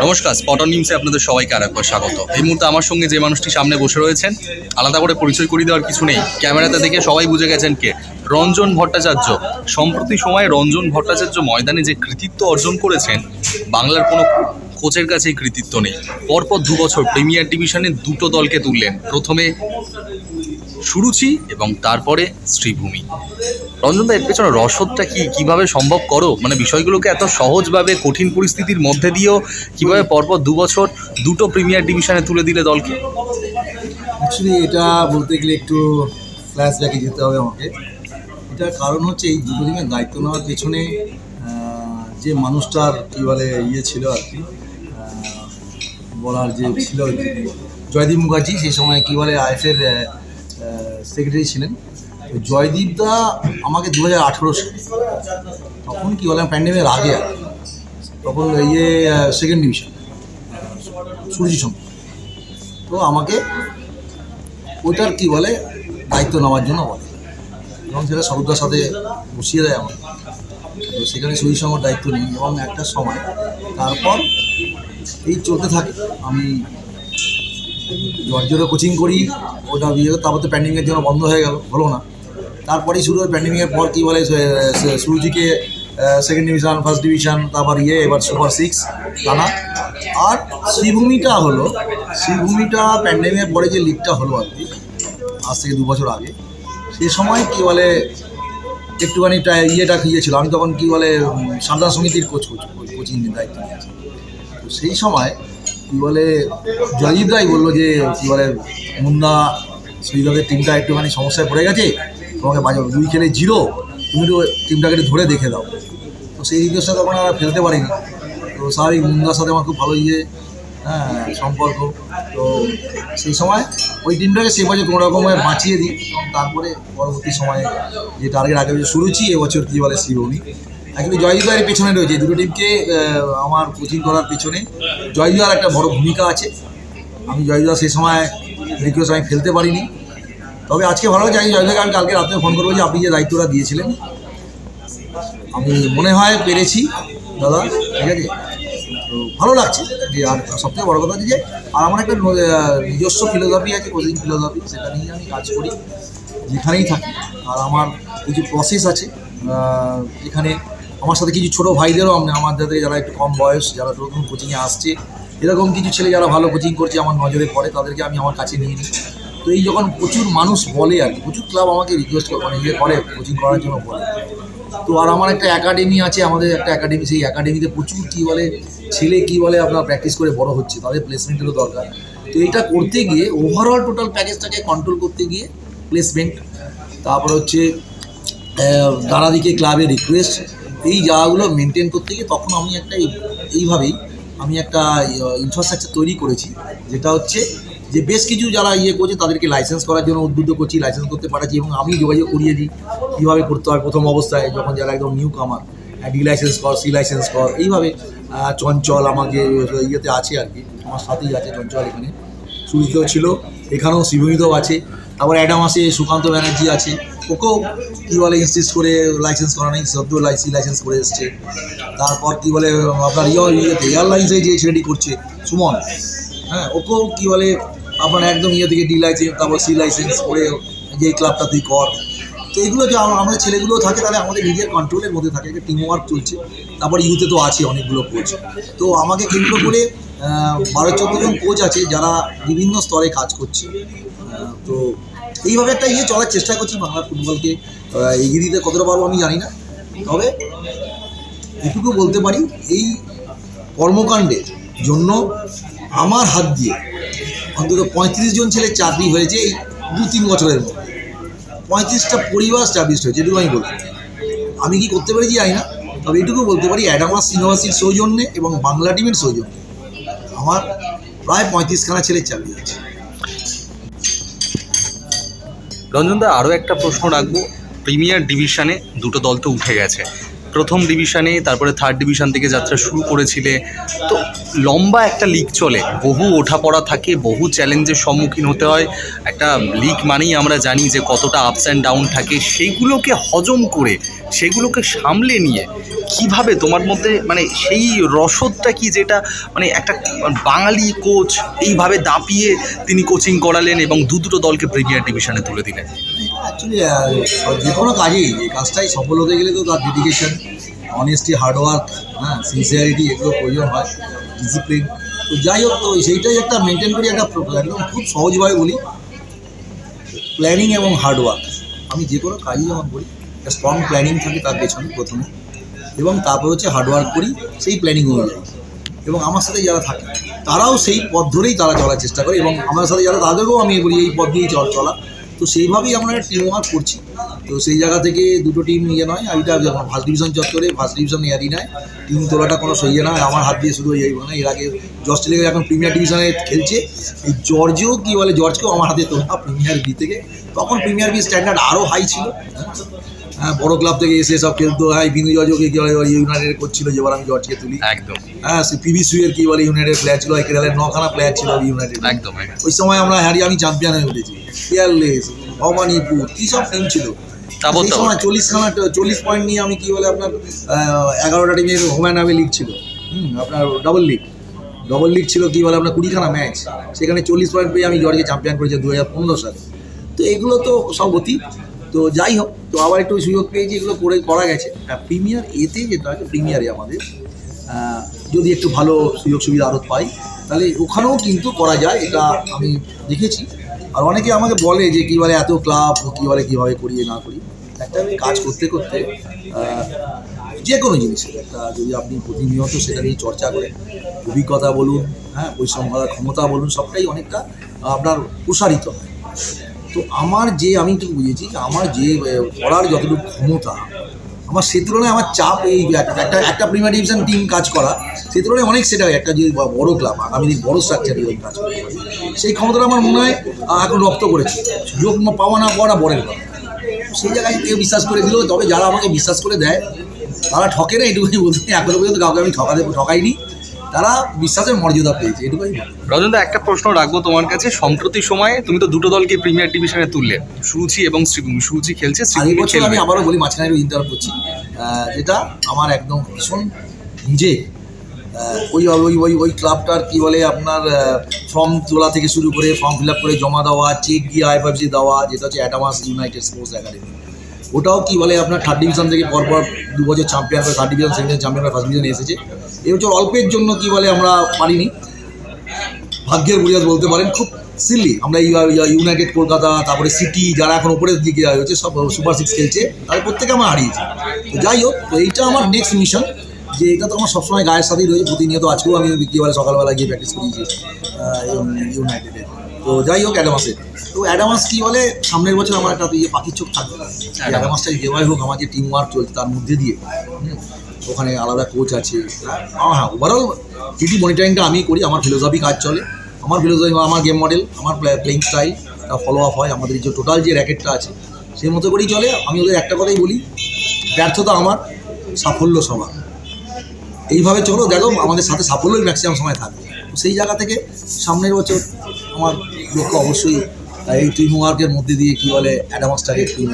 নমস্কার স্পটন নিউজে আপনাদের সবাইকে আর একবার স্বাগত। এই মুহূর্তে আমার সঙ্গে যে মানুষটি সামনে বসে রয়েছেন, আলাদা করে পরিচয় করিয়ে দেওয়ার কিছু নেই। ক্যামেরাতে দেখে সবাই বুঝে গেছেন কে? রঞ্জন ভট্টাচার্য। সম্প্রতি সময়ে রঞ্জন ভট্টাচার্য ময়দানে যে কৃতিত্ব অর্জন করেছেন, বাংলার কোনো কোচের কাছে কৃতিত্ব নেই। পরপর দু বছর প্রিমিয়ার ডিভিশনে দুটো দলকে তুললেন। প্রথমে সুরুচি এবং তারপরে শ্রীভূমি। রঞ্জনদা, এর পেছনে রসদটা কি, কীভাবে সম্ভব করো? মানে বিষয়গুলোকে এত সহজভাবে, কঠিন পরিস্থিতির মধ্যে দিয়েও কীভাবে পরপর দু বছর দুটো প্রিমিয়ার ডিভিশনে তুলে দিলে দলকে? অ্যাকচুয়ালি এটা বলতে গেলে একটু ফ্ল্যাশব্যাকে যেতে হবে আমাকে। এটার কারণ হচ্ছে এই দুটো দিনের দায়িত্ব নেওয়ার পেছনে যে মানুষটার কী বলে ইয়ে ছিল আর কি বলার যে ছিল জয়দীপ মুখার্জি সেই সময় কী বলে আইএফের সেক্রেটারি ছিলেন। তো জয়দীপ দা আমাকে দু হাজার আঠেরো সালে। তখন কী বলে প্যান্ডেমিকের আগে তখন ইয়ে সেকেন্ড ডিভিশন সূর্য সঙ্গে। তো আমাকে ওইটার কি বলে, দায়িত্ব নেওয়ার জন্য বলে। এবং সেটা সরকার সাথে বসিয়ে দেয় আমাকে। তো সেখানে সুই সঙ্গে দায়িত্ব নিই এবং একটা সময়, তারপর এই চলতে থাকে। আমি জর্জরে কোচিং করি, ওটা বিয়ে তারপর তো প্যান্ডিংয়ের জন্য বন্ধ হয়ে গেল, হলো না। তারপরেই শুরু হয় প্যান্ডিংয়ের পর কী বলে সুরজিকে সেকেন্ড ডিভিশন ফার্স্ট ডিভিশন তারপর ইয়ে এবার সুপার সিক্স টানা। আর শ্রীভূমিটা হলো, শ্রীভূমিটা প্যান্ডেমিকের পরে যে লিগটা হলো আর কি, আজ থেকে দু বছর আগে, সে সময় কি বলে, একটুখানি ইয়েটা ইয়েছিল আমি তখন কি বলে সান্তান সমিতির কোচ কোচ কোচিং দায়িত্ব নিয়েছি। তো সেই সময় কি বলে, জয়দীপ রায় বলল যে, কি বলে, মুন্না শ্রীলকের টিমটা একটুখানি সমস্যায় পড়ে গেছে তোমাকে বাজে দুই খেলে জিরো, তুমি একটু টিমটাকে ধরে দেখে দাও। তো সেই রিকোয়েস্টটা তখন আর ফেলতে পারিনি। তো স্বাভাবিক মুন্দার সাথে আমার খুব ভালো ইয়ে হ্যাঁ সম্পর্ক। তো সেই সময় ওই টিমটাকে সে বছর কোনো রকমে বাঁচিয়ে দিই। এবং তারপরে পরবর্তী সময়ে যে টার্গেট আগে শুরুছি এবছর কী বলে শিবনী অ্যাকচুয়ালি জয়দীপার পেছনে রয়েছে। দুটো টিমকে আমার কোচিং করার পেছনে জয়দীপার একটা বড় ভূমিকা আছে। আমি জয়দীপা সেই সময় রিকোয়েস্ট আমি ফেলতে পারিনি। তবে আজকে ভালো লাগছে। আমি জয়দাকে আমি কালকে রাত্রে ফোন করব যে আপনি যে দায়িত্বটা দিয়েছিলেন। আমি মনে হয় পেরেছি, দাদা, ঠিক আছে? তো ভালো লাগছে যে আর সবথেকে বড় কথা যে, আর আমার একটা নিজস্ব ফিলোসফি আছে কোচিং ফিলোসফি সেটা নিয়ে আমি কাজ করি, যেখানেই থাকি। আর আমার কিছু প্রসেস আছে এখানে আমার সাথে কিছু ছোটো ভাইদেরও আমি আমাদের থেকে যারা একটু কম বয়স, যারা নতুন কোচিংয়ে আসছে, এরকম কিছু ছেলে যারা ভালো কোচিং করছে, আমার নজরে পড়ে, তাদেরকে আমি আমার কাছে নিয়ে নিই। তো এই যখন প্রচুর মানুষ বলে আর কি প্রচুর ক্লাব আমাকে রিকোয়েস্ট করে মানে ইয়ে করে কোচিং করার জন্য বলে। তো আর আমার একটা একাডেমি আছে আমাদের একটা একাডেমি সেই একাডেমিতে প্রচুর কী বলে ছেলে কী বলে আপনার প্র্যাকটিস করে বড় হচ্ছে তাদের প্লেসমেন্টেরও দরকার। তো এটা করতে গিয়ে ওভারঅল টোটাল প্যাকেজটাকে কন্ট্রোল করতে গিয়ে প্লেসমেন্ট তারপর হচ্ছে আহ, দাঁড়াদিকে ক্লাবের রিকোয়েস্ট এই জায়গাগুলো মেনটেন করতে গিয়ে তখন আমি একটা এই- এইভাবেই আমি একটা ইনফ্রাস্ট্রাকচার তৈরি করেছি যেটা হচ্ছে যে বেশ কিছু যারা ইয়ে করছে তাদেরকে লাইসেন্স করার জন্য উদ্বুদ্ধ করছি লাইসেন্স করতে পাঠাচ্ছি এবং আমি যোগাযোগ করিয়ে দিই কীভাবে করতে হয় প্রথম অবস্থায় যখন যারা একদম নিউ কামার ডি লাইসেন্স কর সি লাইসেন্স কর, এইভাবে চঞ্চল আমাকে ইয়েতে আছে আর কি, আমার সাথেই আছে চঞ্চল এখানে। সুজিতও ছিল, এখানেও শিবমিতও আছে, তারপর অ্যাডাম আছে, সুকান্ত ব্যানার্জি আছে, ওকেও কী বলে ইনসিস্ট করে লাইসেন্স করা নেই, সদ্য লাইসি লাইসেন্স করে এসছে। তারপর কী বলে, আপনার ইয়ে ইয়েতে এয়ারলাইন্সে যে ছেলেটি করছে, সুমন হ্যাঁ ওকেও কী বলে আপনার একদম ইয়ে থেকে ডি লাইসেন্স তারপর সি লাইসেন্স করে যে ক্লাবটা তুই কর। তো এগুলো যে আম- আমাদের ছেলেগুলো থাকে, তাহলে আমাদের নিজের কন্ট্রোলের মধ্যে থাকে টিম ওয়ার্ক চলছে। তারপর ইউতে তো আছে অনেকগুলো কোচ তো আমাকে কেন্দ্র করে বারো চোদ্দ জন কোচ আছে যারা বিভিন্ন স্তরে কাজ করছে। তো এইভাবে একটা ইয়ে চলার চেষ্টা করছি বাংলা ফুটবলকে। এগিয়ে দিতে কতটা পারব আমি জানি না। তবে এটুকু বলতে পারি, এই কর্মকাণ্ডের জন্য আমার হাত দিয়ে অন্তত পঁয়ত্রিশ জন ছেলে চাকরি হয়েছে এই দু তিন বছরের মধ্যে। পঁয়ত্রিশটা পরিবার স্টাবলিশড হয়েছে, এটুকু আমি বলতে আমি কি করতে পেরেছি জানি না, তবে এটুকু বলতে পারি অ্যাডামাস ইউনিভার্সিটির সৌজন্যে এবং বাংলা টিমের সৌজন্যে আমার প্রায় পঁয়ত্রিশখানা ছেলের চাকরি হয়েছে। রঞ্জনদা আরও একটা প্রশ্ন রাখব। প্রিমিয়ার ডিভিশনে দুটো দল তো উঠে গেছে। প্রথম ডিভিশনে তারপরে থার্ড ডিভিশন থেকে যাত্রা শুরু করেছিলে। তো লম্বা একটা লিগ চলে। বহু ওঠাপড়া থাকে, বহু চ্যালেঞ্জের সম্মুখীন হতে হয়। একটা লিগ মানেই আমরা জানি যে কতটা আপস অ্যান্ড ডাউন থাকে। সেইগুলোকে হজম করে, সেগুলোকে সামলে নিয়ে কীভাবে তোমার মধ্যে মানে সেই রসদটা কি যেটা মানে একটা বাঙালি কোচ এইভাবে দাপিয়ে তিনি কোচিং করালেন এবং দু দুটো দলকে প্রিমিয়ার ডিভিশনে তুলে দিলেন? অ্যাকচুয়ালি যে কোনো কাজেই, যে কাজটাই সফল হতে গেলে তো তার ডেডিকেশন অনেস্টি হার্ডওয়ার্ক হ্যাঁ সিনসিয়ারিটি এগুলো প্রয়োজন হয় ডিসিপ্লিন তো যাই হোক, তো সেইটাই একটা মেনটেন করি, একটা একদম খুব সহজভাবে বলি। প্ল্যানিং এবং হার্ডওয়ার্ক আমি যে কোনো কাজই যখন করি একটা স্ট্রং প্ল্যানিং থাকে তার পেছনে প্রথমে। এবং তারপর হচ্ছে হার্ডওয়ার্ক করি, সেই প্ল্যানিং অনুযায়ী। এবং আমার সাথে যারা থাকে, তারাও সেই পথ ধরেই তারা চলার চেষ্টা করে এবং আমার সাথে যারা, তাদেরকেও আমি বলি, এই পথ দিয়েই চল চলা। তো সেইভাবেই আমরা টিম ওয়ার্ক করছি। তো সেই জায়গা থেকে দুটো টিম ইয়ে নয় আর এটা যখন ফার্স্ট ডিভিশন চত্বরে ফার্স্ট ডিভিশন ইয়ারই নয়। টিম তোলাটা কোনো সইয়ে নয় আমার হাত দিয়ে শুধু এই মানে এর আগে জর্জ টেলিগে এখন প্রিমিয়ার ডিভিশনে খেলছে। এই জর্জেও কী বলে জর্জকেও আমার হাতে তোলা প্রিমিয়ার বি থেকে। তখন প্রিমিয়ার বি স্ট্যান্ডার্ড আরও হাই ছিল। হ্যাঁ বড় ক্লাব থেকে এসে সব খেলতো। হ্যাঁ বিন্দু জর্জকে কী বলে ইউনাইটেড করছিল যেবার আমি জর্জকে তুলি। একদম। হ্যাঁ সে পিভি সুয়ের কি বলে ইউনাইটেড প্লেয়ার ছিল কেরালের নখানা প্লেয়ার ছিল ইউনাইটেড একদম একদম। ওই সময় আমরা হ্যারি আমি চ্যাম্পিয়ন হয়ে উঠেছি। কেয়ারলেস ভবানীপুর কী সব টিম ছিল? সেই সময় চল্লিশ খানা চল্লিশ পয়েন্ট নিয়ে আমি কি বলে আপনার এগারোটা টিমের হোম্যান নামে লিগ ছিল। হুম আপনার ডবল লিগ ডবল লিগ ছিল কি বলে আপনার কুড়িখানা ম্যাচ সেখানে চল্লিশ পয়েন্ট পেয়ে আমি জর্জকে চ্যাম্পিয়ন করেছি দু হাজার পনেরো সালে। তো এগুলো তো সব অতীত তো যাই হোক তো আবার একটু সুযোগ পেয়েছি এগুলো করে করা গেছে। আর প্রিমিয়ার এতে যেটা আছে প্রিমিয়ারে আমাদের যদি একটু ভালো সুযোগ সুবিধা আরও পাই তাহলে ওখানেও কিন্তু করা যায় এটা আমি দেখেছি। আর অনেকে আমাকে বলে যে কী বলে এত ক্লাব, কী বলে কীভাবে করি এ না করি। একটা কাজ করতে করতে যে কোনো জিনিসের একটা যদি আপনি প্রতিনিয়ত সেটা নিয়ে চর্চা করেন, অভিজ্ঞতা বলুন হ্যাঁ পরিশ্রম করার ক্ষমতা বলুন, সবটাই অনেকটা আপনার প্রসারিত হয়। তো আমার যে, আমি ঠিক বুঝেছি যে আমার যে করার যতটুকু ক্ষমতা আমার সে তুলনায় আমার চাপ এই একটা একটা প্রিমিয়ার ডিভিশন টিম কাজ করা সে তুলনায় অনেক সেটা হয়, একটা যদি বড় ক্লাব আগামী দিন বড় স্ট্রাকচার দিয়ে কাজ পারি সেই ক্ষমতাটা আমার মনে হয় এখন রপ্ত করেছে। সুযোগ না পাওয়া না পাওয়াটা বড়ের কথা সেই জায়গায় কেউ বিশ্বাস করে দিল তবে যারা আমাকে বিশ্বাস করে দেয় তারা ঠকে না এটুকুই বলতে এখনও পর্যন্ত কাউকে আমি ঠকাতে ঠকাইনি। তারা বিশ্বাসের মর্যাদা পেয়েছে এটুকুই। রজনদা একটা প্রশ্ন রাখব তোমার কাছে। সম্প্রতি সময়ে তুমি তো দুটো দলকে প্রিমিয়ার ডিভিশনে তুললে। সুরুচি এবং শ্রীভূমি। সুরুচি খেলছে আমি আবারও বলি মাঝখানে ইন্টার করছি। যেটা আমার একদম ভীষণ নিজে ওই ওই ওই ওই ক্লাবটার কি বলে আপনার ফর্ম তোলা থেকে শুরু করে ফর্ম ফিল আপ করে জমা দেওয়া চেক গিয়ে আইএফএফসি দেওয়া যেটা হচ্ছে অ্যাডামাস ইউনাইটেড স্পোর্টস একাডেমি ওটাও কী বলে আপনার থার্ড ডিভিশন থেকে পরপর দু বছর champion third division second champion first ডিভিশনে এসেছে। এই বছর অল্পের জন্য কি বলে আমরা পারিনি। ভাগ্যের পরিহাস বলতে পারেন খুব সিলি আমরা ইউনাইটেড কলকাতা তারপরে সিটি যারা এখন উপরের দিকে হয়েছে সব সুপার সিক্স খেলছে তাদের প্রত্যেকে আমরা হারিয়েছি। তো যাই হোক তো এইটা আমার নেক্সট মিশন যে এটা তো আমার সবসময় গায়ের সাথেই রয়েছে প্রতিনিয়ত আজকেও আমি কী বলে সকালবেলা গিয়ে প্র্যাকটিস করিয়েছি ইউনাইটেডে তো যাই হোক অ্যাডামাসের তো অ্যাডামাস কী বলে সামনের বছর আমার একটা ইয়ে পাখির চোখ থাকবে। অ্যাডামাসটা যেভাবে হোক আমার যে টিম ওয়ার্ক চলছে তার মধ্যে দিয়ে। ওখানে আলাদা কোচ আছে। হ্যাঁ হ্যাঁ ওভারঅল টিটি মনিটরিংটা আমি করি, আমার ফিলোসফি কাজ চলে। আমার ফিলোসফি আমার গেম মডেল আমার প্লেইং স্টাইল তা ফলো আপ হয়। আমাদের যে টোটাল যে র্যাকেটটা আছে, সেই মতো করেই চলে। আমি ওদের একটা কথাই বলি, ব্যর্থতা আমার, সাফল্য সবার। এইভাবে চলো, দেখো, আমাদের সাথে সাফল্যই ম্যাক্সিমাম সময় থাকবে সেই জায়গা থেকে সামনের বছর আমার লক্ষ্য অবশ্যই, এই টিম ওয়ার্কের মধ্যে দিয়ে কী বলে অ্যাডামাসটাকে টিম